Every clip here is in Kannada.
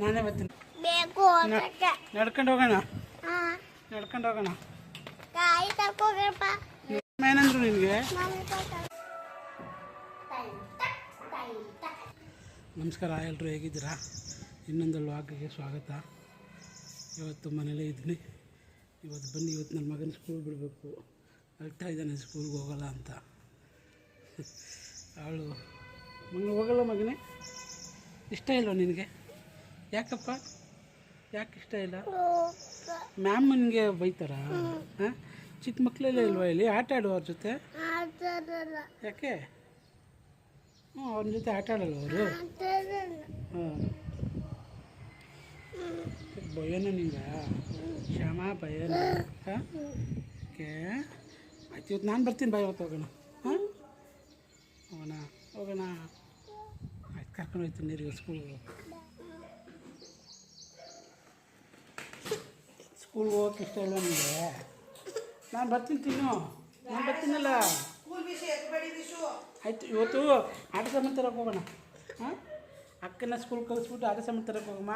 ನಾನೇ ಬರ್ತೀನಿ ನಡ್ಕೊಂಡು ಹೋಗೋಣ? ನಡ್ಕೊಂಡು ಹೋಗೋಣ? ಏನಂದ್ರು ನಿನಗೆ? ನಮಸ್ಕಾರ ಎಲ್ಲರೂ ಹೇಗಿದ್ದೀರಾ? ಇನ್ನೊಂದು ವಾಕಿಗೆ ಸ್ವಾಗತ. ಇವತ್ತು ಮನೇಲೇ ಇದ್ದೀನಿ. ಇವತ್ತು ಬನ್ನಿ ಇವತ್ತು ನನ್ನ ಮಗನ ಸ್ಕೂಲ್ ಬಿಡಬೇಕು. ಅಳ್ತಾ ಇದ್ದಾನೆ ಸ್ಕೂಲ್ಗೆ ಹೋಗಲ್ಲ ಅಂತ. ಅವಳು ಮಗ ಹೋಗಲ್ಲ ಮಗನೇ? ಇಷ್ಟ ಇಲ್ವ ನಿನಗೆ? ಯಾಕಪ್ಪ? ಯಾಕೆ ಇಷ್ಟ ಇಲ್ಲ? ಮ್ಯಾಮ್ ನಿನಗೆ ಬೈತಾರಾ? ಹಾಂ? ಚಿಕ್ಕ ಮಕ್ಕಳೆಲ್ಲ ಇಲ್ವಾ ಇಲ್ಲಿ? ಆಟ ಆಡುವ ಅವ್ರ ಜೊತೆ? ಯಾಕೆ? ಹ್ಞೂ ಅವ್ರ ಜೊತೆ ಆಟ ಆಡಲ್ಲ ಅವರು? ಹಾಂ. ಭಯನ ನಿಂಗೆ ಶ್ಯಾಮ ಭಯನ? ಹಾಂ? ಓಕೆ. ಆಯ್ತು ಇವತ್ತು ನಾನು ಬರ್ತೀನಿ. ಬಾಯ್ ಇವತ್ತು ಹೋಗೋಣ. ಹಾಂ? ಹೋಗೋಣ ಹೋಗೋಣ. ಆಯ್ತು ಕರ್ಕೊಂಡು ಹೋಗ್ತೀನಿ ನೀರಿಗೆ ಸ್ಕೂಲ್ಗೆ ಸ್ಕೂಲ್ಗೆ ಹೋಗಕ್ಕೆ ಇಷ್ಟ ಇಲ್ಲ ನಿಮಗೆ ನಾನು ಬರ್ತೀನಿ ತಿನ್ನು. ನಾನು ಬರ್ತೀನಲ್ಲ. ಆಯ್ತು ಇವತ್ತು ಆಟ ಸಾಮಾನು ತರಕ್ಕೆ ಹೋಗೋಣ. ಹಾಂ? ಅಕ್ಕನ ಸ್ಕೂಲ್ ಕಳಿಸ್ಬಿಟ್ಟು ಆಟ ಸಾಮಾನು ತರಕ್ಕೆ ಹೋಗಮ್ಮ.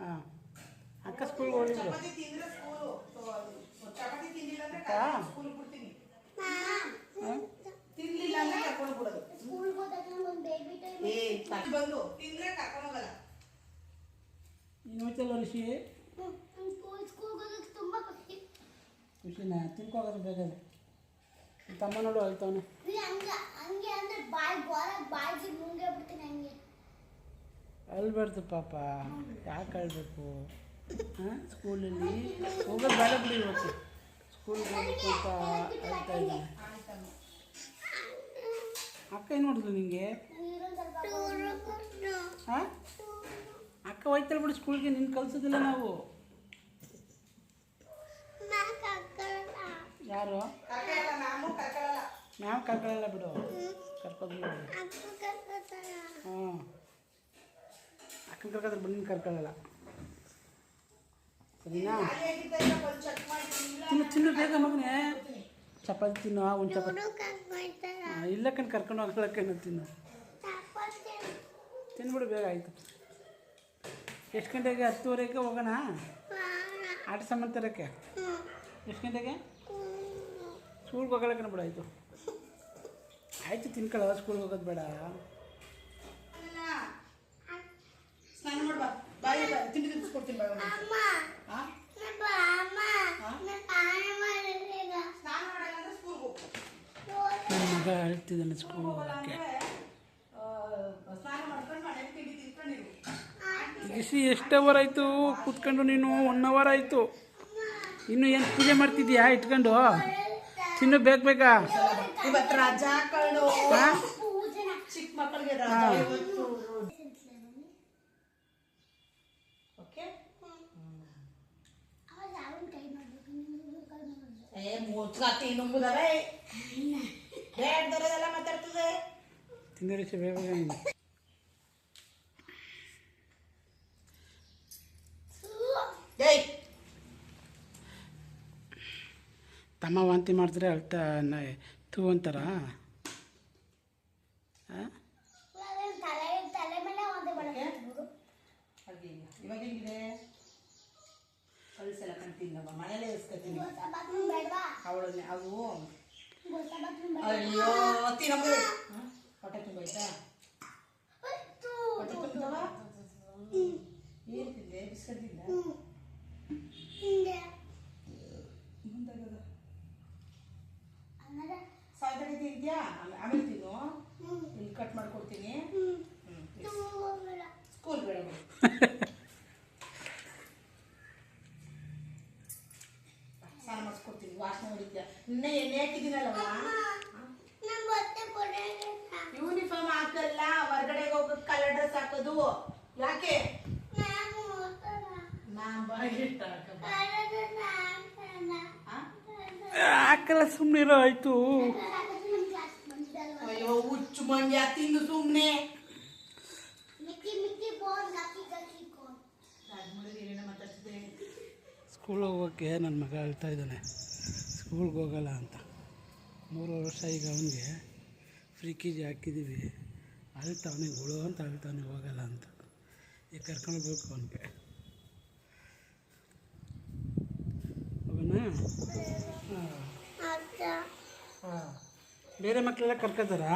ಹಾಂ. ಅಕ್ಕ ಸ್ಕೂಲ್ಗೆ ಹೋಗಿದ್ರು ಬಿಡ್ತೀನಿ ಹಾಂ? ತಿನ್ಲಿಲ್ಲ ಅಂದ್ರೆ ಕರ್ಕೊಂಡು ಬಿಡೋದು ಸ್ಕೂಲ್ಗೆ ಹೋದಾಗ ಒಂದು ಬೇಬಿ ಟೈಮ್ ಏ ತಪ್ಪು ಬಂದು ತಿಂದ್ರೆ ಕರ್ಕೊಂಡು ಹೋಗಲ್ಲ. ನೀನು ಹೋಯ್ತಲ್ಲ ಋಷಿ. ಸ್ಕೂಲ್ ತುಂಬಾ ತುಂಬ ಖುಷಿ. ಋಷಿನ ತಿನ್ಕೋಗೋದು ಬೇಕಾದ್ರೆ ತಮ್ಮ ನೋಡು ಹಂಗೆ ಹಂಗೆ ಅಂದ್ರೆ ಬಾಯಿ ಮುಂಗೆ ಬಿಡ್ತೀನಿ ಹಂಗೆ. ಪಾಪ ಯಾಕೆ ಅಳ್ಬೇಕು? ಹಾಂ ಸ್ಕೂಲಲ್ಲಿ ಹೋಗೋದು ಬೇಡ ಬಿಡಿ ಇವತ್ತು. ಸ್ಕೂಲ್ಗೆ ಹೋಗ್ಬೇಕು ಅಂತ ಇದ್ದಾನೆ. ಅಕ್ಕ ಏನು ಮಾಡಿದ್ಲು ನಿಂಗೆ? ಹಾಂ? ಅಕ್ಕ ಹೋಯ್ತಲ್ಲ ಬಿಡು ಸ್ಕೂಲ್ಗೆ ನಿನ್ನ ಕಲ್ಸೋದಿಲ್ಲ ನಾವು. ಯಾರು? ನಾನು ಕರ್ಕೊಳ್ಳಲ್ಲ ಮ್ಯಾಮ್ ಕರ್ಕೊಳ್ಳಲ್ಲ ಬಿಡು. ಕರ್ಕೋದಿಲ್ಲ ಹಾಂ ಅಕ್ಕನ ಕರ್ಕೋದ್ರೆ ಬಂದು ಕರ್ಕೊಳ್ಳಲ್ಲ ಸರಿನಾ ತಿನ್ನು ತಿನ್ನು ಬೇಗ ಮಗನೇ. ಚಪಾತಿ ತಿನ್ನು ಒಂದು ಚಪಾತಿ ಇಲ್ಲ ಕಣ್ ಕರ್ಕೊಂಡು ಹೋಗಲ್ಲ ಕಣ್ಣು ತಿನ್ನು. ತಿನ್ಬಿಡು ಬೇಗ ಆಯಿತು. ಎಷ್ಟು ಗಂಟೆಗೆ? ಹತ್ತುವರೆಗೆ ಹೋಗೋಣ? ಆಟ ಸಾಮಾನು ತರೋಕ್ಕೆ? ಎಷ್ಟು ಗಂಟೆಗೆ? ಸ್ಕೂಲ್ಗೆ ಹೋಗಲ್ಲ ಕಣ ಬಿಡು ಆಯಿತು. ಆಯಿತು ತಿನ್ಕೊಳ್ಳೋ ಸ್ಕೂಲ್ಗೆ ಹೋಗೋದು ಬೇಡ. ಸ್ನಾನ ಮಾಡ್ಬಾ ಬಾಯಿ ಬಾ. ತಿಂಡಿ ತಿನ್ನಿಸ್ಕೊಡ್ತೀನಿ ಬಾಯಿ ಒಂದು ಹಾಂ ಸ್ನಾನ ಮಾಡಲ್ಲ ಅಂದ್ರೆ ಸ್ಕೂಲ್ಗೆ ಹೋಗು ನನ್ನ ಮಗ ಹೇಳ್ತಿದ್ದಾನೆ ಸ್ಕೂಲ್ ಹೋಗೋಕ್ಕೆ. ಎಷ್ಟು ಅವರ್ ಆಯಿತು? ಕೂತ್ಕೊಂಡು ನೀನು ಒನ್ ಅವರ್ ಆಯಿತು. ಇನ್ನು ಏನು ಪೂಜೆ ಮಾಡ್ತಿದ್ಯಾ? ಇಟ್ಕೊಂಡು? ತಿನ್ನು ಬೇಕು ಬೇಕಾ ಇವತ್ತು ರಜಾ ಚಿಕ್ಕ ಮಕ್ಕಳಿಗೆ ರಜಾ ಇವತ್ತು. ಓಕೆ ಏ ಮುಚ್ಚಾತಿ ನುಂಗುದವೆ. ಬೇಡದವರೆಲ್ಲ ಮಾತಾಡ್ತದೆ? ಬೇಗ ತಮ್ಮ ವಾಂತಿ ಮಾಡಿದ್ರೆ ಅಳ್ತಾ ತೂ ಅಂತಾರ ಹಾಂ ತಲೆ ತಲೆ ಮೇಲೆ ಒಂದು ಬೆಳಗ್ಗೆ ಹಾಗೆ ಇವಾಗ ಹೆಂಗಿದೆ ಕಳಿಸಲ್ಲ ಕಣ್ತಿನ್ನವ ಮನೇಲೆ ಇಸ್ಕೊತೀನಿ ಬೇಡವಾ ಅವಳನ್ನೇ ಅವು ಗೊತ್ತಾಗ್ತದೆ ಅಯ್ಯೋ ತಿನ್ನಮ್ಮ ಹೊಟ್ಟೆ ತುಂಬೋಯ್ತಾ ಹೊಟ್ಟೆ ತುಂಬಿದವ ಏನು ತಿಂದೆ ಬಿಸ್ಕಟ್ ತಿಂದ ಮುಂದಾಗದ ಸಾಯಂಕಾಲ ತಿಂದ್ಯಾ ಆಮೇಲೆ ಆಮೇಲೆ ತಿನ್ನು ಇಲ್ಲಿ ಕಟ್ ಮಾಡ್ಕೊಡ್ತೀನಿ ಸ್ಕೂಲ್ ಬೇಡ ಬಿಡು. ಸ್ನಾನ ಮಾಡಿಸ್ಕೊಡ್ತೀನಿ ವಾಸನೆ ಹೊಡಿದ್ಯಾ ಇನ್ನೇ ಎಣ್ಣೆ ಹಾಕಿದ್ದೀನಲ್ಲಮ್ಮ ಯೂನಿಫಾರ್ಮ್ ಹಾಕಲ್ಲ ಹೊರಗಡೆ ಹೋಗಕ್ ಕಲರ್ ಡ್ರೆಸ್ ಹಾಕೋದು ಯಾಕೆ ನಾನ್ ಬಾಯಿಗೆ ಹಾಕಮ್ಮ. ಆ? ಹಾಕಲ್ಲ ಸುಮ್ಮನಿರೋ ಆಯಿತು. ಅಯ್ಯೋ ಹುಚ್ಚು ಮಂಡ್ಯ ತಿಂದು ಸುಮ್ಮನೆ ಸ್ಕೂಲ್ ಹೋಗೋಕ್ಕೆ ನನ್ನ ಮಗ ಹೇಳ್ತಾ ಇದ್ದಾನೆ. ಸ್ಕೂಲ್ಗೆ ಹೋಗಲ್ಲ ಅಂತ. ಮೂರು ವರ್ಷ ಈಗ ಅವನಿಗೆ ಫ್ರೀ ಕೆ ಜಿ ಹಾಕಿದ್ದೀವಿ. ಅಳ್ತಾವನೆ ಹುಳು ಅಂತ ಅಳ್ತಾವನೆ ಹೋಗಲ್ಲ ಅಂತ. ಈಗ ಕರ್ಕೊಂಡು ಹೋಗ್ಬೇಕು ಅವನಿಗೆ. ಹೋಗೋಣ? ಹಾಂ. ಬೇರೆ ಮಕ್ಕಳೆಲ್ಲ ಕರ್ಕೋತಾರಾ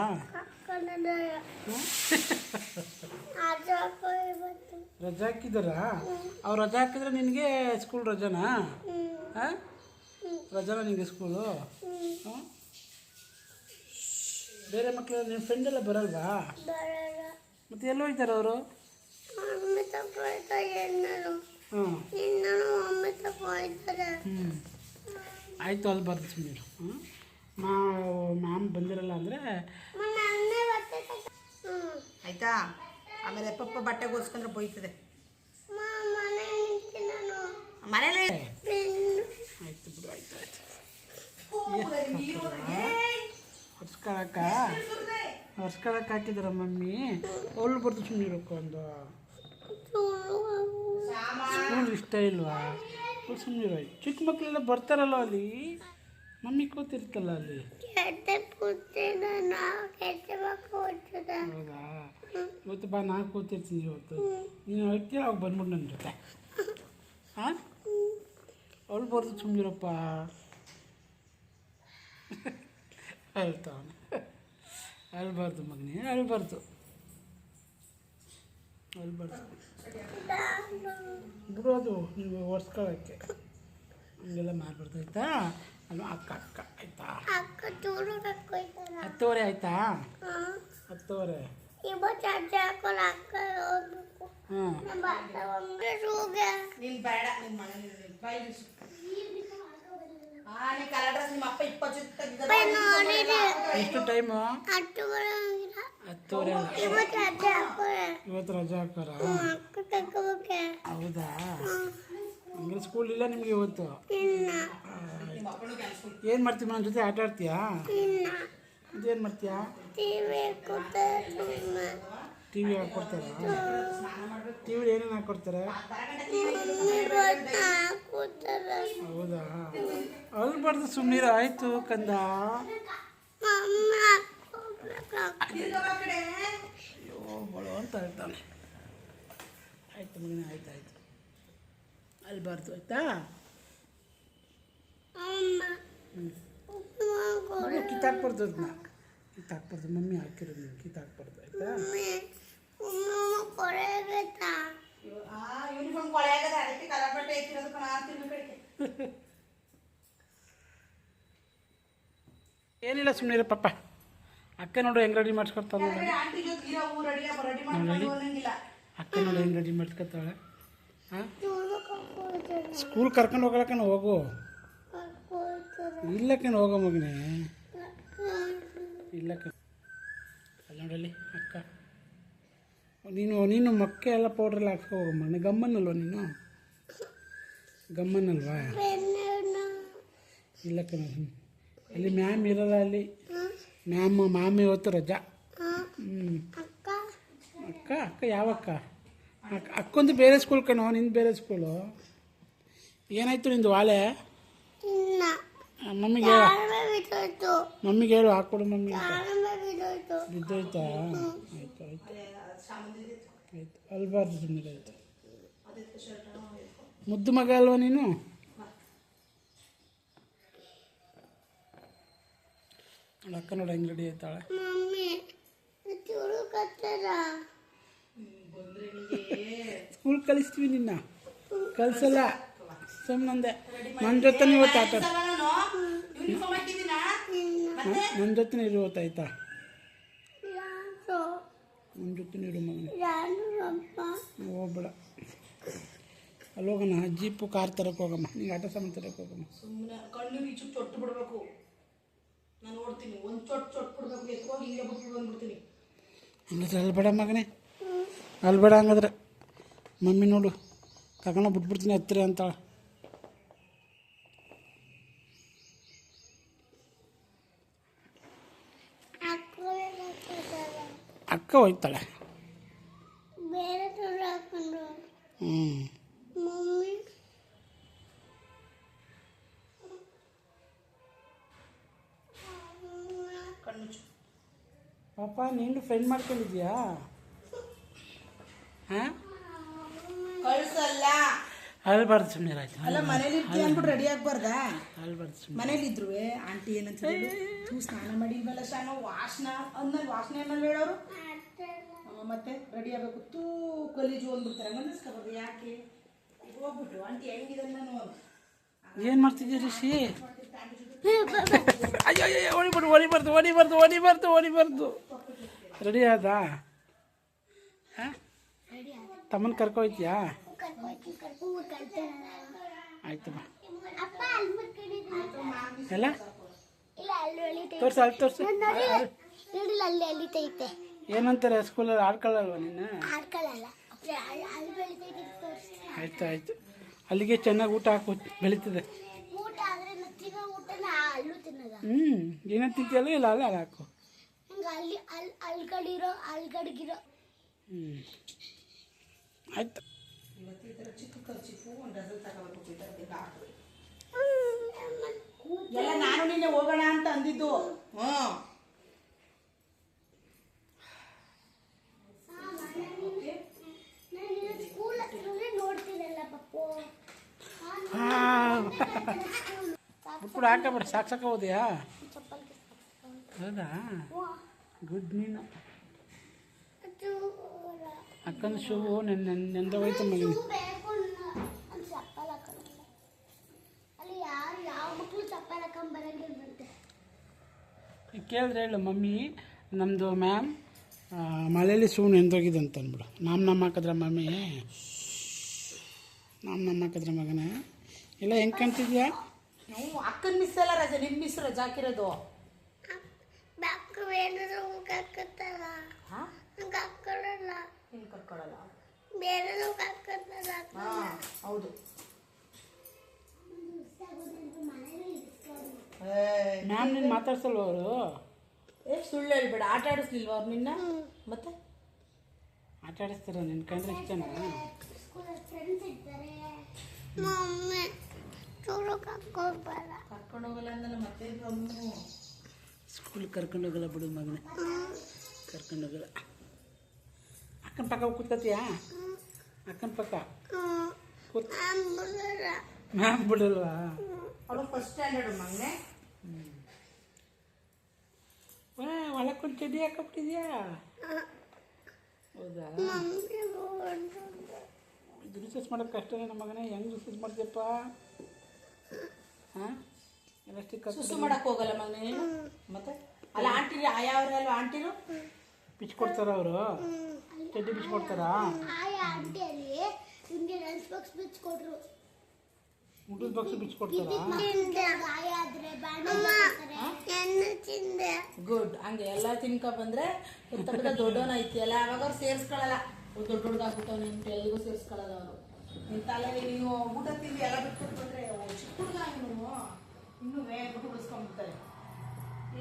ರಜಾ ಹಾಕಿದಾರಾ ಅವ್ರು ರಜಾ ಹಾಕಿದ್ರೆ ನಿನಗೆ ಸ್ಕೂಲ್ ರಜಾನಾ? ಹಾಂ? ರಜಾನ ನಿನಗೆ ಸ್ಕೂಲು ಹಾಂ ಬೇರೆ ಮಕ್ಕಳು ನಿಮ್ಮ ಫ್ರೆಂಡ್ ಎಲ್ಲ ಬರಲ್ವಾ? ಮತ್ತೆ ಎಲ್ಲ ಹೋಗ್ತಾರೆ ಅವರು? ಹ್ಞೂ ಆಯಿತು ಅಲ್ಲಿ ಬರ್ತೀನಿ ಹ್ಞೂ ನಾವು ಮ್ಯಾಮ್ ಬಂದಿರಲ್ಲ ಅಂದರೆ ಆಯಿತಾ? ಆಮೇಲೆ ಪಪ್ಪ ಬಟ್ಟೆ ಬೈತದೆ ಮನೆ ನಿಂತು ನಾನು. ಮನೇಲಿ ಬೆನ್ನು ಆಯಿತು ಬಿಡು ಆಯ್ತು ಆಯ್ತು. ಹೊರ್ಸ್ಕೊಳಕ್ಕ? ಹೊರ್ಸ್ಕೊಳಕ್ಕೆ ಹಾಕಿದಾರ ಮಮ್ಮಿ. ಅವಳು ಬರ್ದು ಸುಮ್ಮನೆ ಇರಬೇಕು ಒಂದು. ಸ್ಕೂಲ್ ಇಷ್ಟ ಇಲ್ವಾ? ಸುಮ್ಮನೆ ಚಿಕ್ಕ ಮಕ್ಕಳೆಲ್ಲ ಬರ್ತಾರಲ್ಲ ಅಲ್ಲಿ. ಮಮ್ಮಿ ಕೂತಿರ್ತಲ್ಲ ಅಲ್ಲಿ? ಹೌದಾ? ಇವತ್ತು ಬಾ ನಾ ಕೂತಿರ್ತೀನಿ ಇವತ್ತು. ನೀನು ಹೋಗ್ತೀರ ಅವಾಗ ಬಂದ್ಬಿಟ್ಟು ನನ್ನ ಜೊತೆ. ಹಾಂ ಅವಳು ಬರ್ದು ಸುಮ್ಮನಿರಪ್ಪ ಹೇಳ್ತಾವನು ಅಳ್ಬಾರ್ದು ಮಗನೇ ಅಳ್ಬಾರ್ದು ಅಳ್ಬಾರ್ದು ಬಿಡೋದು ನೀವು ಒರ್ಸ್ಕೊಳ್ಳೋಕ್ಕೆ ಹಂಗೆಲ್ಲ ಮಾಡ್ಬಾರ್ದು ಆಯ್ತಾ? ಅಲ್ಲ ಅಕ್ಕ ಅಕ್ಕ ಆಯ್ತಾ? ಅಕ್ಕ ಚೂರು ಕಕ್ಕೊಯ್ತಾರ ಹತ್ತುವರೆ ಆಯ್ತಾ? ಹತ್ತುವರೆ. ಇವತ್ತು ಅಜ್ಜ ಹಾಕೊಂಡು ಅಕ್ಕ ಹೋಗ್ಬೇಕು. ನೀನ್ ಬೇಡ ಮನೇಲಿ ನಿಮ್ಮ. ಎಷ್ಟು ಟೈಮು? ಹತ್ತುವರೆ ಇವತ್ತು ರಜಾ ಹಾಕೋರ? ಹೌದಾ? ಹಂಗಾರೆ ಸ್ಕೂಲ್ ಇಲ್ಲ ನಿಮಗೆ ಇವತ್ತು? ಏನ್ ಮಾಡ್ತೀವಿ ನನ್ನ ಜೊತೆ ಆಟ ಆಡ್ತೀಯಾ? ಏನು ಮಾಡ್ತೀಯಾ? ಟಿವಿ ಟಿವಿ ಟಿ ವಿ ಹಾಕ್ಕೊಡ್ತಾರಾ ಟಿ ವಿ ಏನೇನು ಹಾಕ್ಕೊಡ್ತಾರೆ ಹೌದಾ? ಅಲ್ಬಾರ್ದು ಬರ್ದು ಸುಮ್ಮನಿರ ಆಯಿತು ಕಂದ. ಅಯ್ಯೋ ಬಳು ಅಂತ ಹೇಳ್ತಾನೆ ಆಯ್ತು ಮಗನೇ ಆಯ್ತು ಆಯ್ತು. ಅಲ್ಬಾರ್ದು ಆಯ್ತಾ? ಮಗು ಕಿತ್ತಾಕ್ಬಾರ್ದು ಅದನ್ನ ಕಿತ್ತಾಕ್ಬಾರ್ದು ಮಮ್ಮಿ ಹಾಕಿರೋದು ನೀವು ಕಿತ್ತಾಕ್ಬಾರ್ದು ಆಯ್ತಾ? ಏನಿಲ್ಲ ಸುಮ್ಮನೆ ಪಾಪ ಅಕ್ಕ ನೋಡು ಹೆಂಗೆ ರೆಡಿ ರೆಡಿ ಅಕ್ಕ ನೋಡು ಹೆಂಗೆ ರೆಡಿ ಮಾಡಿಸ್ಕೊತಾಳೆ ಹಾಂ ಸ್ಕೂಲ್ ಕರ್ಕೊಂಡು ಹೋಗಲಕ್ಕನ ಹೋಗು. ಇಲ್ಲಕ್ಕನ ಹೋಗೋ ಮಗನೇ. ಇಲ್ಲಕ್ಕ ಅಲ್ಲಿ ಅಕ್ಕ. ನೀನು ನೀನು ಮೊಕ್ಕೆ ಎಲ್ಲ ಪೌಡ್ರೆಲ್ಲ ಹಾಕೋ ಹೋಗೋ ಮಗನೇ. ಗಮ್ಮನ್ನಲ್ವ ನೀನು? ಗಮ್ಮನಲ್ವಾ? ಇಲ್ಲಕ್ಕ ಅಲ್ಲಿ ಮ್ಯಾಮ್ ಇರಲ್ಲ ಅಲ್ಲಿ. ಮ್ಯಾಮ್ ಮ್ಯಾಮ್ ಇವತ್ತು ರಜಾ. ಹ್ಞೂ ಅಕ್ಕ ಅಕ್ಕ ಅಕ್ಕ ಯಾವ ಅಕ್ಕ ಅಕ್ಕ ಅಕ್ಕೊಂದು ಬೇರೆ ಸ್ಕೂಲ್ ಕಣೋ ನಿನ್ನ ಬೇರೆ ಸ್ಕೂಲು ಏನಾಯ್ತು ನಿಂದು ವಾಲೆ? ಮಮ್ಮಿಗೆ ಮಮ್ಮಿಗೆ ಹೇಳು ಹಾಕ್ಕೊಡು ಮಮ್ಮಿ ಬಿದ್ದೋಯ್ತು? ಆಯ್ತು ಆಯ್ತು. ಆಯ್ತು. ಅಲ್ಬಾರ್ದು ಸುಮ್ಮನೆ ಆಯ್ತು. ಮುದ್ದು ಮಗ ಅಲ್ವಾ ನೀನು? ನೋಡು ಅಕ್ಕ ನೋಡಿ ಹೆಂಗೆ ರೆಡಿ ಆಯ್ತಾಳೆ. ಸ್ಕೂಲ್ ಕಲಿಸ್ತೀವಿ ನಿನ್ನ. ಕಲಿಸಲ್ಲ ಸುಮ್ಮನಂದೆ ನನ್ನ ಜೊತೆ ಇವತ್ತು ಆಟ ನನ್ನ ಜೊತೆ ಇರು ಯಾರು ನನ್ನ ಜೊತೆ ಇರು ಮಗನ. ಹೋಗ್ಬೇಡ. ಅಲ್ಲಿ ಹೋಗೋಣ ಜೀಪು ಕಾರ್ ತರಕ್ಕೆ ಹೋಗಮ್ಮ. ನಿಂಗೆ ಆಟ ಸಾಮಾನು ತರಕ್ಕೆ ಹೋಗಮ್ಮ. ಸುಮ್ಮನೆ ಕಣ್ಣು ಈಚು ಚೊಟ್ಟು ಬಿಡ್ಬೇಕು. ನಾನು ನೋಡ್ತೀನಿ ಒಂದು ಚೊಟ್ಟು ಚೊಟ್ಟು ಬಿಡ್ಬೇಕು. ಎತ್ಕೋಗಿ ಹಿಂಗೆ ಬಿಟ್ಟು ಬಂದ್ಬಿಡ್ತೀನಿ ಹಂಗಾದ್ರೆ ಅಲ್ಬೇಡ ಮಗನೇ. ಅಲ್ಬೇಡ ಹಂಗಾದ್ರೆ. ಮಮ್ಮಿ ನೋಡು ತಗೊಂಡು ಬಿಟ್ಬಿಡ್ತೀನಿ ಹತ್ತಿರ ಅಂತಾಳೆ ಚೂರು ಹ್ಞೂ ಮಮ್ಮಿ ಕಣ್ಣು ಚು ಪಾಪ ನೀನು ಫ್ರೆಂಡ್ ಮಾಡ್ಕೊಂಡಿದ್ಯಾ ಹಾಂ? ಕಳ್ಸಲ್ಲ. ಅಲ್ಬಾರ್ದು ಸುಮ್ಮನೆ ಆಯ್ತು. ಅಲ್ಲ ಮನೇಲಿ ಇರ್ತೀಯ ಅಂದ್ಬಿಟ್ಟು ರೆಡಿ ಆಗ್ಬಾರ್ದಾ? ಅಲ್ಬಾರ್ದು ಸುಮ್ಮನೆ ಮನೇಲಿ ಇದ್ರು ಆಂಟಿ ಏನಂತ ತೂ ಸ್ನಾನ ಮಾಡಿಲ್ವಲ್ಲ ಶಾನ ವಾಸನ? ಅಂದ್ಮೇಲೆ ವಾಸನೆ ಅನ್ನಲ್ಲಿ ಹೇಳೋರು? ಮತ್ತೆ ರೆಡಿ ಆಗಬೇಕು. ತೂ ಕಲೀಜು ಅಂದ್ಬಿಡ್ತಾರೆ ಮನಸ್ಕೊಬಾರ್ದು ಯಾಕೆ? ಹೋಗ್ಬಿಟ್ಟು ಆಂಟಿ ಹೆಂಗಿದೆ ನಾನು? ಏನು ಮಾಡ್ತಿದ್ದೀರಿ ಸಿ ಅಯ್ಯೋ ಅಯ್ಯೋ ಹೊಡಿಬಾರ್ದು ಹೊಡಿಬಾರ್ದು ಹೊಡಿಬಾರ್ದು ಹೊಡಿಬಾರ್ದು ಹೊಡಿಬಾರ್ದು ರೆಡಿ ಆದ? ಹಾಂ? ತಮ್ಮನ ಕರ್ಕೊಯ್ತೀಯಾ? ಆಯ್ತು ಬಾ. ಅಲ್ಲಿ ಎಲ್ಲ ಅಲ್ಲಿ ತೋರ್ಸು ಅಲ್ಲಿ ತೋರ್ಸು. ನೋಡಿಲ್ಲ ಅಲ್ಲಿ ಎಳಿತೈತೆ ಏನಂತಾರೆ ಸ್ಕೂಲಲ್ಲಿ ಆಡ್ಕೊಳ್ಳಲ್ವ ನೀನು? ಆಡ್ಕೊಳ್ಳಲ್ಲ. ಅಲ್ಲಿ ಅಲ್ಲಿ ಬೆಳಿತೈತೆ ತೋರಿಸಿ ಆಯ್ತು ಆಯ್ತು. ಅಲ್ಲಿಗೆ ಚೆನ್ನಾಗಿ ಊಟ ಹಾಕು ಬೆಳೀತದೆ. ಊಟ ಆದ್ರೆ ತಿನ್ನೋ ಊಟನ ಅಲ್ಲೂ ತಿನ್ನದ? ಹ್ಞೂ ತಿಂತೀಯಲ್ಲ ಇಲ್ಲ ಅಲ್ಲ ಅಲ್ಲಿ ಹಾಕು? ಹಂಗ ಅಲ್ಲಿ ಅಲ್ಲಿ ಅಲ್ಗಡಿರೋ ಅಲ್ಗಡ್ಗಿರೋ. ಹ್ಞೂ ಆಯ್ತು. ಇವತ್ತು ಈ ಥರ ಚಿಕ್ಕ ಖರ್ಚಿಫು ಒಂದು ಡಜನ್ ತಗೋಬೇಕು ಈ ಥರದ್ದು ಹಾಕು ಎಲ್ಲ ನಾನು ನಿನ್ನೆ ಹೋಗೋಣ ಅಂತ ಅಂದಿದ್ದು. ಹ್ಞೂ ನಾನು ಸ್ಕೂಲ್ ಹತ್ರನೇ ನೋಡ್ತೀನಲ್ಲ ಪಪ್ಪು ಹಾಂ ಬಿಟ್ಬಿಡು ಹಾಕಬೇಡ ಸಾಕು ಸಾಕ ಹೋದ್ಯಾ? ಹೌದಾ? ಗುಡ್ ಮೀನು ಅಕ್ಕನ ಶೂ ನೆಂದ ಹೋಯ್ತು ಮಗಿ ಕೇಳಿದ್ರೆ ಹೇಳು, ಮಮ್ಮಿ ನಮ್ಮದು ಮ್ಯಾಮ್ ಮಳೆಯಲ್ಲಿ ಶೂ ನೆಂದೋಗಿದೆ ಅಂತ ಅಂದ್ಬಿಡು. ನಮ್ಮ ನಮ್ಮ ಹಾಕಿದ್ರೆ ಮಮ್ಮಿ. ನಮ್ಮ ನಮ್ಮ ಮಗನ? ಮಗನೇ ಇಲ್ಲ ಹೆಂಗೆ ಕಾಣ್ತಿದ್ಯಾ? ನಾವು ಅಕ್ಕನ ಮಿಸ್ ಅಲ್ಲ ರಜೆ ನಿಮ್ಮ ಮಿಸ್ ರಜಾ ಹಾಕಿರೋದು. ನಿನ್ ಹಾಂ? ಹೌದು. ನೀನು ಮಾತಾಡ್ಸಲ್ವ ಅವರು? ಏ ಸುಳ್ಳು ಹೇಳ್ಬೇಡ. ಆಟ ಆಡಿಸ್ಲಿಲ್ವ ಅವ್ರು ನಿನ್ನ? ಮತ್ತೆ? ಆಟ ಆಡಿಸ್ತಾರ ನಿನ್ನ ಕಂಡ್ರೆ ಇಷ್ಟನಾ? ಮಮ್ಮಿ ಚೂರು ಹಾಕೋಬೇಡ ಕರ್ಕೊಂಡು ಹೋಗಲ್ಲ ಅಂದ್ರೆ ಮತ್ತೆ ಗಮ್ಮು. ಸ್ಕೂಲ್ ಕರ್ಕೊಂಡು ಹೋಗಲ್ಲ ಬಿಡು ಮಗನೇ. ಕರ್ಕೊಂಡು ಹೋಗಲ್ಲ ಅಕ್ಕನ ಪಕ್ಕ ಕೂತ್ಕೋತೀಯಾ ಅಕ್ಕನ ಪಕ್ಕ? ಕೂತ್ ಮ್ಯಾಮ್ ಬಿಡಲ್ವಾ ಅವಳು ಫಸ್ಟ್ ಸ್ಟ್ಯಾಂಡರ್ಡ್ ಮಗನೇ. ವಾ ಚಡಿ ಚಡ್ಡಿ ಹಾಕೊಬಿಟ್ಟಿದ್ಯಾ ಹೌದಾ? ಇದು ರಿಸರ್ಚ್ ಮಾಡೋದು ಕಷ್ಟನೇ ನಮ್ಮ ಮಗನೇ. ಹೆಂಗೆ ರಿಸರ್ಚ್ ಮಾಡ್ತೀಯಪ್ಪ ಹಾಂ? ಎಲ್ಲ ಸ್ಟಿಕ್ ಸುಸು ಮಾಡಕ್ ಹೋಗಲ್ಲ ಮಗನೇ ನೀನು? ಮತ್ತೆ? ಅಲ್ಲ ಆಂಟಿ ಆಯಾವ್ರಲ್ವ ಆಂಟಿರು ಪಿಚ್ ಕೊಡ್ತಾರ ಅವರು? ಚಡ್ಡಿ ಪಿಚ್ ಕೊಡ್ತಾರಾ? ಆಯಾ ಆಂಟಿಯಲ್ಲಿ ಅಲ್ಲಿ ಲಂಚ್ ಬಾಕ್ಸ್ ಪಿಚ್ ಕೊಟ್ರು. ಊಟದ ಬಾಕ್ಸ್ ಬಿಚ್ಚಿ ಕೊಡ್ತಾರಾ? ತಿಂದೆ ಗಾಯ ಆದ್ರೆ ಬ್ಯಾಂಡ್ ತಿಂದೆ. ಗುಡ್ ಹಂಗೆ ಎಲ್ಲ ತಿನ್ಕೊ ಬಂದ್ರೆ ದೊಡ್ಡವನ ಐತಿಯಲ್ಲ ಅವಾಗ ಅವ್ರು ಸೇರಿಸ್ಕೊಳ್ಳಲ್ಲ ದೊಡ್ಡ ಹುಡುಗ ಆಗ್ಬಿಟ್ಟವನೆ ಅಂತ ಎಲ್ಲಿಗೂ ಸೇರಿಸ್ಕೊಳ್ಳೋದು ಅವರು. ನಿನ್ನ ತಲೆಯಲ್ಲಿ ನೀವು ಊಟ ತಿಂದು ಎಲ್ಲ ಬಿಟ್ಬಿಟ್ಟು ಬಂದ್ರೆ ಚಿಕ್ಕ ಹುಡುಗ ಇನ್ನು ಇನ್ನೂ ಬಿಟ್ಟು ಉಳಿಸ್ಕೊಂಡ್ಬಿಡ್ತಾರೆ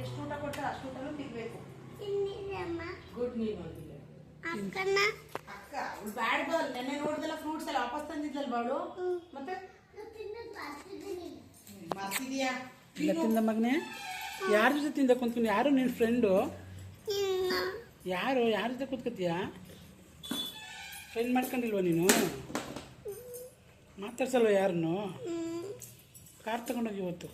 ಎಷ್ಟು ಊಟ ಕೊಟ್ಟರೆ ಅಷ್ಟು ಊಟನೂ ತಿನ್ಬೇಕು. ಗುಡ್ ನೀನು ಅಂತಿಲ್ಲ ಅಕ್ಕನ? ಅಕ್ಕ ಬ್ಯಾಡ್ ಬಾಲ್ ನೆನ್ನೆ ನೋಡಿದೆಲ್ಲ ಫ್ರೂಟ್ಸ್ ಎಲ್ಲ ವಾಪಸ್ ತಂದಿದ್ದಲ್ಲ ಬಾಳು. ಮತ್ತೆ? ಮರ್ತಿದ್ಯಾ? ತಿಂದ ಮಗನೇ? ಯಾರ ಜೊತೆ ತಿಂದ ಕುಂತ್ಕೊಂಡು? ಯಾರು ನಿನ್ನ ಫ್ರೆಂಡು ಯಾರು? ಯಾರ ಜೊತೆ ಕೂತ್ಕೊತೀಯಾ? ಫ್ರೆಂಡ್ ಮಾಡ್ಕೊಂಡಿಲ್ವ ನೀನು? ಮಾತಾಡ್ಸಲ್ವ ಯಾರನ್ನು? ಕಾರ್ ತಗೊಂಡೋಗಿ ಇವತ್ತು.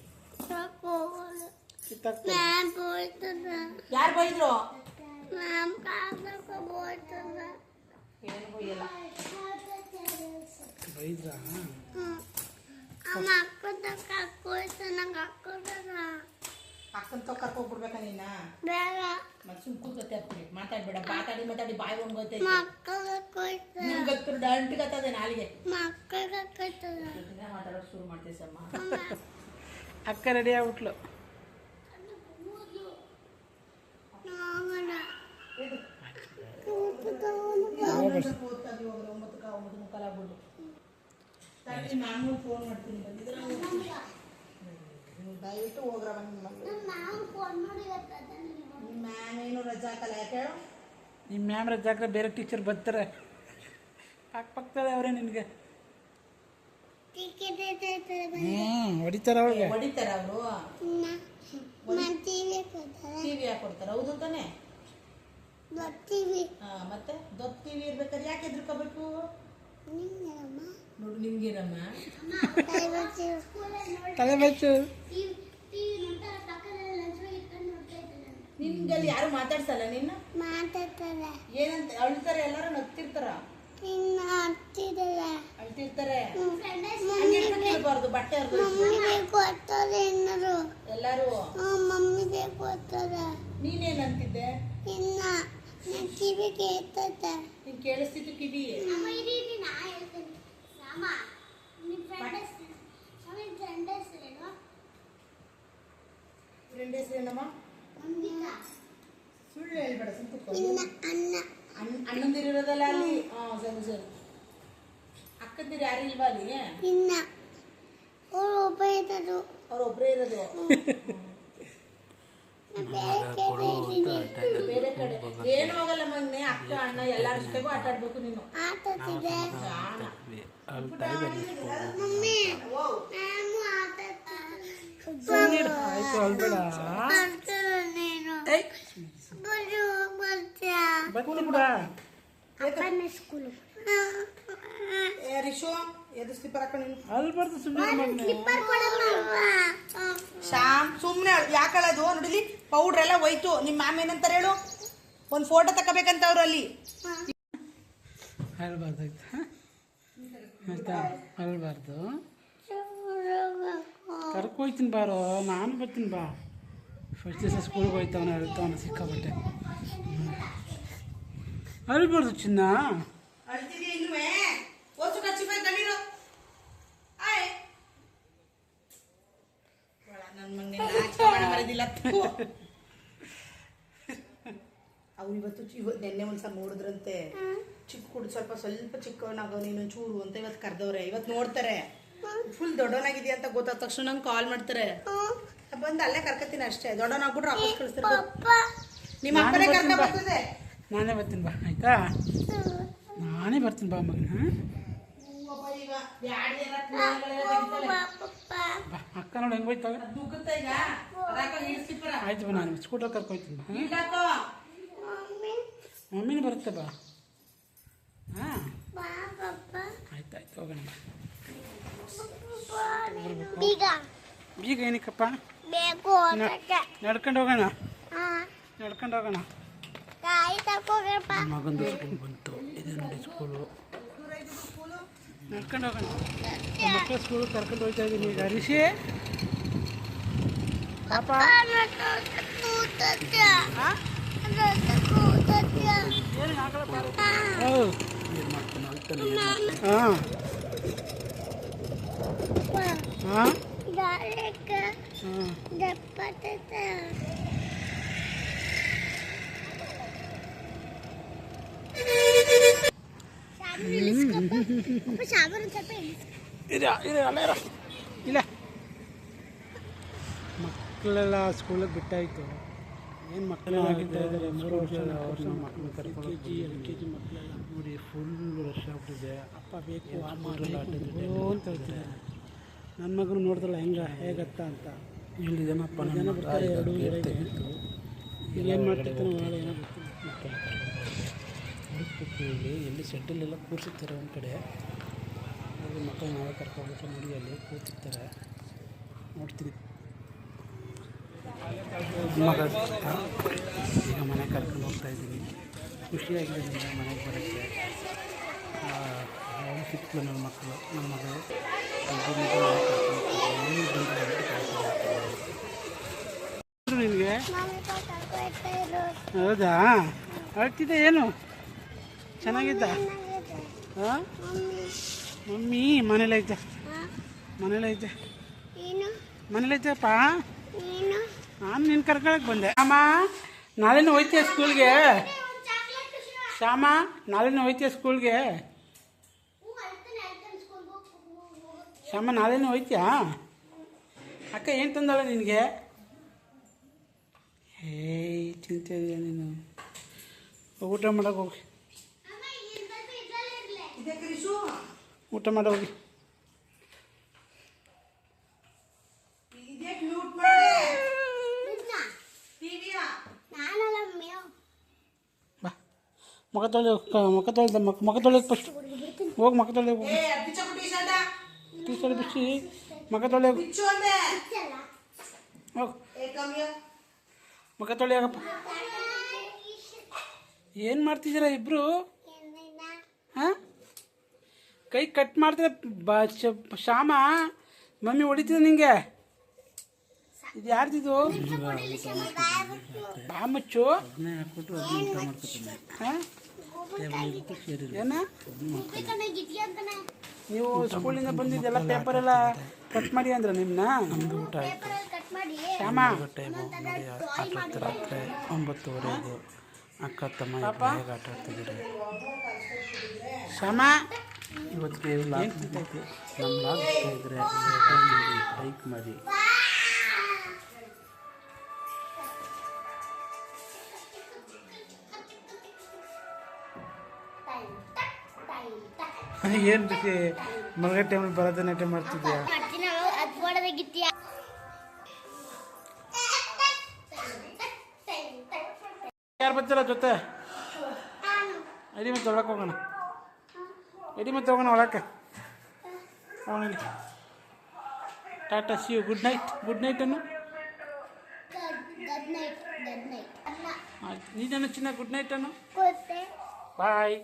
ಯಾರು ಬೈದ್ರು? ಬೈದ್ರಾ? ಅಕ್ಕನ ತೊ ಕರ್ಕೊಂಡ್ಬಿಡ್ಬೇಕಾ ನೀನ? ಮತ್ತೆ ಸುಮ್ ಕೂತ್ಕೊತೆ ಅಪ್ಪಿ ಮಾತಾಡ್ಬೇಡ ಮಾತಾಡಿ ಮಾತಾಡಿ ಬಾಯಿ ಒಣಗೋತೈತೆ ಮಕ್ಕಳ ಹಾಕೋಯ್ತದ ನಿಮ್ಗೆ ಗೊತ್ತು ದಂಟಿಗತ್ತದೆ ನಾಲಿಗೆ. ಮಾತಾಡೋಕೆ ಶುರು ಮಾಡ್ತೀವಿ ಸಮ್ಮ. ಅಕ್ಕ ರೆಡಿ ಆಗ್ಬಿಟ್ಲು. ನಾನು ಫೋನ್ ಮಾಡ್ತೀನಿ ಬಂದಿದ್ರೆ ದಯವಿಟ್ಟು ಹೋಗ್ರ ಮ್ಯಾಮ್ ಏನು ರಜಾ ಹಾಕಲ್ಲ ಯಾಕೆ ಹೇಳು? ನಿಮ್ಮ ರಜಾ ಜಾಗ ಬೇರೆ ಟೀಚರ್ ಬರ್ತಾರೆ. ಪಕ್ಕ ಪಕ್ಕದಲ್ಲೇ ಅವರೇ ನಿನಗೆ. ಹ್ಮ್ ಹೊಡಿತಾರೆ ಅವಳಿಗೆ ಹೊಡಿತಾರ ಅವರು? ಟಿವಿ ಕೊಡ್ತಾರೆ. ವಿ ಹಾಕೊಡ್ತಾರೆ ಹೌದು ತಾನೆ ಹಾ ಮತ್ತೆ ದೊಡ್ಡ ಟಿವಿ ಇರ್ಬೇಕಾದ್ರೆ ಯಾಕೆ ಎದ್ರಕೋಬೇಕು ನೋಡು ನಿಮ್ಗೇನಮ್ಮ? ತಲೆ ಬಚ್ಚು ನಿಮ್ಗಲ್ಲಿ ಯಾರು ಮಾತಾಡ್ಸಲ್ಲ ನಿನ್ನ? ಮಾತಾಡ್ತಾರೆ. ಏನಂತ ಅಳ್ತಾರೆ ಎಲ್ಲರೂ ನಗ್ತಿರ್ತಾರ ನಿನ್ನ ಹತ್ತಿದ್ದಾರೆ ಅಳ್ತಿರ್ತಾರೆ. ಕೇಳಬಾರ್ದು ಬಟ್ಟೆ ಮಮ್ಮಿಗೆ ಕೊಡ್ತಾರೆ ಏನಾರು ಎಲ್ಲರೂ? ಮಮ್ಮಿಗೆ ಕೊಡ್ತಾರೆ. ನೀನೇನಂತಿದ್ದೆ? ಇನ್ನ ನನ್ನ ಕಿವಿ ಕೇಳ್ತದೆ ನೀನ್ ಕೇಳಿಸ್ತಿತ್ತು ಕಿವಿ ಫ್ರೆಂಡ್ ಹೆಸರೇನಮ್ಮ ಸುಳ್ಳು ಹೇಳ್ಬೇಡ ಸುಮ್ನೆ ಇನ್ನ ಅನ್ನ ಅಣ್ಣಂದಿರೋದಲ್ಲ ಅಲ್ಲಿ ಹಾ ಸರಿ ಸರಿ ಅಕ್ಕಂದಿರು ಯಾರು ಇಲ್ವಾ ಅಲ್ಲಿ ಇನ್ನ ಅವ್ರು ಒಬ್ಬ ಇದ್ದರು ಅವ್ರು ಒಬ್ರೇ ಇರೋದು ಏನು ಹೋಗಲ್ಲ ಮಗ್ನೆ ಅಕ್ಕ ಅಣ್ಣ ಎಲ್ಲಾರ ಜೊತೆಗೂ ಆಟ ಆಡ್ಬೇಕು ನೀನು ಆಟತಿದೆ ಜಾಣ. ಮಮ್ಮಿ ಓ, ನಾನು ಆಟತಿದ್ದೆ ಆಯ್ತು ಅಳ್ಬೇಡ ಬರ್ತೀರ ನೀನು ಏಯ್ ಬರು ಬರ್ತೀಯಾ ಬರ್ತೀನಿ ಬಿಡ ಅಪ್ಪನ ಸ್ಕೂಲು ಏ ರಿಶು ಎದು ಸ್ಲಿಪ್ಪರ್ ಹಾಕೊಂಡು ನೀನು? ಅಳ್ಬಾರ್ದು ಸುಮ್ಮನೆ ಶ್ಯಾಮ್ ಸುಮ್ಮನೆ ಯಾಕಳದು ನೋಡಿಲಿ ಪೌಡ್ರ್ ಎಲ್ಲ ಹೋಯ್ತು. ನಿಮ್ಮ ಮ್ಯಾಮ್ ಏನಂತಾರೆ ಹೇಳು? ಒಂದು ಫೋಟೋ ತಗೋಬೇಕಂತ ಅವ್ರು ಅಲ್ಲಿ. ಅಳ್ಬಾರ್ದಾಯ್ತು ಆಯ್ತಾ? ಅಳ್ಬಾರ್ದು ಕರ್ಕೋಯ್ತೀನಿ ಬಾರೋ. ನಾನು ಬರ್ತೀನಿ ಬಾ. ಫಸ್ಟ್ ದಿವಸ ಸ್ಕೂಲ್ಗೆ ಹೋಯ್ತವನ ಹೇಳ್ತವನ ಸಿಕ್ಕಾಬಟ್ಟೆ ಅಳ್ಬಾರ್ದು ಚಿನ್ನ. ಅಳ್ತಿದ್ಯಾ ಇನ್ನುವೇ ಓಸು ಕಚ್ಚಿ ಗಣ್ಣೀರು ಆಯ್ ನನ್ನ ಮಗನೇ ನಾಚಿಕೆ ಅವ್ನು ಇವತ್ತು ಇವತ್ತು ನೆನ್ನೆ ಒಂದ್ಸಲ ನೋಡಿದ್ರಂತೆ. ಚಿಕ್ಕ ಕುಡ್ ಸ್ವಲ್ಪ ಸ್ವಲ್ಪ ಚಿಕ್ಕವನಾಗೋ ನೀನು ಚೂರು ಅಂತ ಇವತ್ತು ಕರೆದವ್ರೆ. ಇವತ್ತು ನೋಡ್ತಾರೆ. ಫುಲ್ ದೊಡ್ಡವನಾಗಿದೆಯಾ ಅಂತ ಗೊತ್ತಾದ ತಕ್ಷಣ ನಂಗೆ ಕಾಲ್ ಮಾಡ್ತಾರೆ. ಬಂದು ಅಲ್ಲೇ ಕರ್ಕತ್ತೀನಿ ಅಷ್ಟೇ. ದೊಡ್ಡವನಾಗ್ಬಿಟ್ರೆ ವಾಪಸ್ ಕಳಿಸ್ತಾರೆ ನಿಮ್ಮ ಅಪ್ಪನೇ ಕರ್ಕ. ಬರ್ತದೆ ನಾನೇ ಬರ್ತೀನಿ ಬಾ ಆಯ್ತಾ? ನಾನೇ ಬರ್ತೀನಿ ಬಾ ಮಗನ ಅಕ್ಕ ನೋಡಿ ಹೆಂಗ್ ಹೋಯ್ತಾಗ ಅದ್ ಈಗ? ಆಯ್ತು ಬಾ ನಾನು ಸ್ಕೂಟರ್ ಕರ್ಕೊಯ್ತೀನಿ ಮಮ್ಮಿನೂ ಬರುತ್ತೆ ಬಾ. ಹಾಂ. ಆಯ್ತು ಆಯ್ತು ಹೋಗೋಣ ಬಾ. ಬೀಗ. ಬೀಗ ಏನಕ್ಕಪ್ಪ? ನಡ್ಕೊಂಡು ಹೋಗೋಣ? ಹಾ. ನಡ್ಕೊಂಡು ಹೋಗೋಣ. ಮಗಂದು ಸ್ಕೂಲ್ ಬಂತು. ಇದೇ ನೋಡಿ ಸ್ಕೂಲು. ನಡ್ಕೊಂಡು ಹೋಗೋಣ. ಮಕ್ಕಳ ಸ್ಕೂಲ್ ಕರ್ಕೊಂಡು ಹೋಗ್ತಾ ಇದ್ದೀನಿ ಈಗ. ಪಾಪ ಕೂತತ್ಯ ಕೂತತ್ಯ ಏನು ಆಗಲ್ಲ ಬಾರು ಹಾಂ ಹಾಂ ಗಾಳಿಕ ಹಾಂ ದಪ್ಪತ್ತ ಸಾಬೂನು ಸ್ವಲ್ಪ ಇಲ್ಲ ಇಲ್ಲ ಅಲ್ಲ ಇರ ಇಲ್ಲ ಮಕ್ಕಳೆಲ್ಲ ಸ್ಕೂಲಿಗೆ ಬಿಟ್ಟಾಯಿತು. ಏನು ಮಕ್ಕಳೆಲ್ಲ ಆಗಿದ್ದಾರೆ? ಇದ್ದಾರೆ ಮೂರು ವರ್ಷ ವರ್ಷ ಮಕ್ಕಳು ಕರ್ಕೊಂಡು K G L K G ಮಕ್ಕಳೆಲ್ಲ ನೋಡಿ ಫುಲ್ ರಶ್ ಆಗ್ಬಿಟ್ಟಿದೆ. ಅಪ್ಪ ಬೇಕು ಆ ಮಕ್ಕಳೆಲ್ಲ ಅಂತ ಹೇಳ್ತಿದ್ದಾರೆ. ನನ್ನ ಮಗನು ನೋಡಿದ್ರಲ್ಲ ಹೆಂಗ ಹೇಗತ್ತ ಅಂತ. ಇಲ್ಲಿ ಜನಪ್ಪ ಜನ ಬರ್ತಾರೆ ಎರಡು ಏನು ಮಾಡ್ತಿರ್ತಾನೆ ಒಳಗೆ ಏನೋ ಗೊತ್ತಿಲ್ಲ. ಇಲ್ಲಿ ಎಲ್ಲಿ ಶೆಡ್ಡಲ್ಲೆಲ್ಲ ಕೂರಿಸಿರ್ತಾರೆ ಒಂದು ಕಡೆ. ಅಲ್ಲಿ ಮಕ್ಕಳು ನಾವೇ ಕರ್ಕೊಂಡ್ಬಿಟ್ಟು ನೋಡಿ ಅಲ್ಲಿ ಕೂತಿರ್ತಾರೆ. ನೋಡ್ತೀನಿ ಮಗ ಈಗ ಮನೆ ಕರ್ಕೊಂಡು ಹೋಗ್ತಾ ಇದ್ದೀನಿ. ಖುಷಿಯಾಗಿದೆ ನಿಮ್ಮ ಮನೆಗೆ ಬರೋಕ್ಕೆ. ಅವ್ನು ಸಿಕ್ತು ನನ್ನ ಮಕ್ಕಳು. ನನ್ನ ಮಗಳು. ನಿನಗೆ? ಹೌದಾ? ಅಳ್ತಿದ್ದೆ ಏನು? ಚೆನ್ನಾಗಿದ್ದ? ಹಾಂ ಮಮ್ಮಿ ಮನೇಲೈತೆ ಮನೇಲೈತೆ ಮನೇಲೈತೆಪ್ಪ ನಾನು ನಿನ್ನ ಕರ್ಕೊಳಕ್ಕೆ ಬಂದೆ. ಅಮ್ಮ ನಾಳೆನೂ ಹೋಯ್ತೀಯ ಸ್ಕೂಲ್ಗೆ ಶ್ಯಾಮ ನಾಳೆನೂ ಹೋಯ್ತೀಯ ಸ್ಕೂಲ್ಗೆ ಶ್ಯಾಮ ನಾಳೆನೂ ಹೋಯ್ತಾ ಅಕ್ಕ ಏನು ತಂದಳ ನಿನಗೆ? ಏಯ್ ಚಿಂತೆ ಇದೆಯಾ ನೀನು? ಹೋಗ್ ಊಟ ಮಾಡೋಕೆ ಹೋಗಿ. ಊಟ ಮಾಡೋ ಹೋಗಿ ಇದಕ್ಕೆ ಮ್ಯೂಟ್ ಮಾಡಿದೆ ನಿನ್ನ ಟಿವಿಯಾ ನಾನಲ್ಲ ಮೇವ್ ಬಾ ಮುಖ ತೊಳೆ ಮುಖ ತೊಳೆದ ಮುಖ ತೊಳೆಯೋಕೆ ಫಸ್ಟ್ ಹೋಗಿ. ಮುಖ ತೊಳೆ ಟಿ ಶರ್ಟ ಬಿಸಿ ಮುಖ ತೊಳೆ ಮುಖ ತೊಳೆ ಆಗಪ್ಪ. ಏನು ಮಾಡ್ತಿದ್ದೀರಾ ಇಬ್ಬರು ಹಾಂ? ಕೈ ಕಟ್ ಮಾಡ್ತಾರೆ? ಬ ಶ್ಯಾಮ ಮಮ್ಮಿ ಹೊಡಿತಿದ ನಿಂಗೆ? ಇದು ಯಾರ್ದಿದು ಬಾ ಮುಚ್ಚು ಹಾಂ? ಏನ ನೀವು ಸ್ಕೂಲಿಂದ ಬಂದಿದ್ದೆಲ್ಲ ಪೇಪರ್ ಎಲ್ಲ ಕಟ್ ಮಾಡಿ ಅಂದ್ರೆ ನಿಮ್ಮನ್ನ ಕಟ್ ಮಾಡಿ. ಶ್ಯಾಮ? ರಾತ್ರಿ ಒಂಬತ್ತುವರೆಗೂ ಅಕ್ಕ ತಮ್ಮ? ಹೇಗೆ ಆಟ ಆಡ್ತಿದ್ದೀರಿ ಶ್ಯಾಮ? ಇವತ್ತಿಗೆ ನಮ್ಮ ಲಾಕ್ ಇದ್ರೆ ಲೈಕ್ ಮಾಡಿ. ಏನು ಬಿಸಿ ಮಲಗೋ ಟೈಮಲ್ಲಿ ಭರತನಾಟ್ಯ ಮಾಡ್ತಿದ್ಯಾ? ಯಾರು ಬರ್ತಿಲ್ಲ ಜೊತೆ? ಎಡಿ ಮತ್ತೆ ಒಳಕ್ಕೆ ಹೋಗೋಣ. ಎಡಿ ಮತ್ತೆ ಹೋಗೋಣ ಒಳಕ್ಕೆ ಹೋಗೋಣ tata see you good night good night ಅನ್ನು. ನೀನು ಚಿನ್ನ ಗುಡ್ ನೈಟ್ ಅನ್ನು. ಬಾಯ್